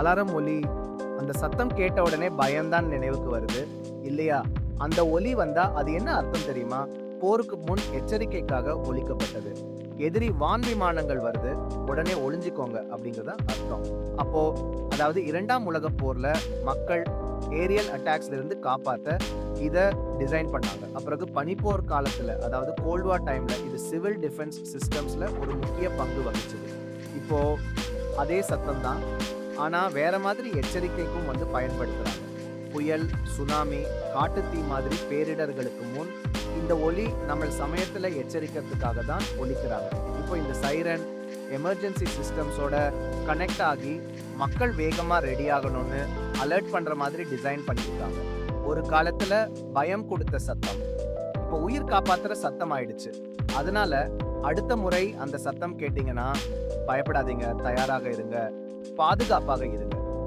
Alarm ஒலி அந்த சத்தம் கேட்ட உடனே பயம்தான் நினைவுக்கு வருது. இல்லையா? அந்த ஒலி வந்தா அது என்ன அர்த்தம் தெரியுமா? போருக்கு முன் எச்சரிக்கைக்காக ஒழிக்கப்பட்டது எதிரி வான் விமானங்கள் வருது. உடனே ஒளிஞ்சிக்கோங்க அப்படிங்கறத அர்த்தம். அப்போ அதாவது இரண்டாம் உலகப் போர்ல மக்கள் ஏரியல் அட்டாக்ஸ்ல இருந்து காப்பாத்த இதை டிசைன் பண்ணாங்க. அப்புறம் பனிப்போர் காலத்துல அதாவது கோல்டுவா டைம்ல இது சிவில் டிஃபென்ஸ் சிஸ்டம்ஸ்ல ஒரு முக்கிய பங்கு வகிச்சது. இப்போ அதே சத்தம் தான் ஆனால் வேற மாதிரி எச்சரிக்கைக்கும் வந்து பயன்படுத்துகிறாங்க புயல் சுனாமி காட்டுத்தீ மாதிரி பேரிடர்களுக்கு முன் இந்த ஒலி நம்ம சமயத்தில் எச்சரிக்கிறதுக்காக தான் ஒலிக்கிறாங்க. இப்போ இந்த சைரன் எமர்ஜென்சி சிஸ்டம்ஸோட கனெக்ட் ஆகி மக்கள் வேகமாக ரெடி ஆகணும்னு அலர்ட் பண்ணுற மாதிரி டிசைன் பண்ணியிருக்காங்க. ஒரு காலத்தில் பயம் கொடுத்த சத்தம். இப்போ உயிர் காப்பாத்துற சத்தம் ஆயிடுச்சு. அதனால அடுத்த முறை அந்த சத்தம் கேட்டிங்கன்னா பயப்படாதீங்க தயாராக இருங்க. பாதுகாப்பாக இருங்க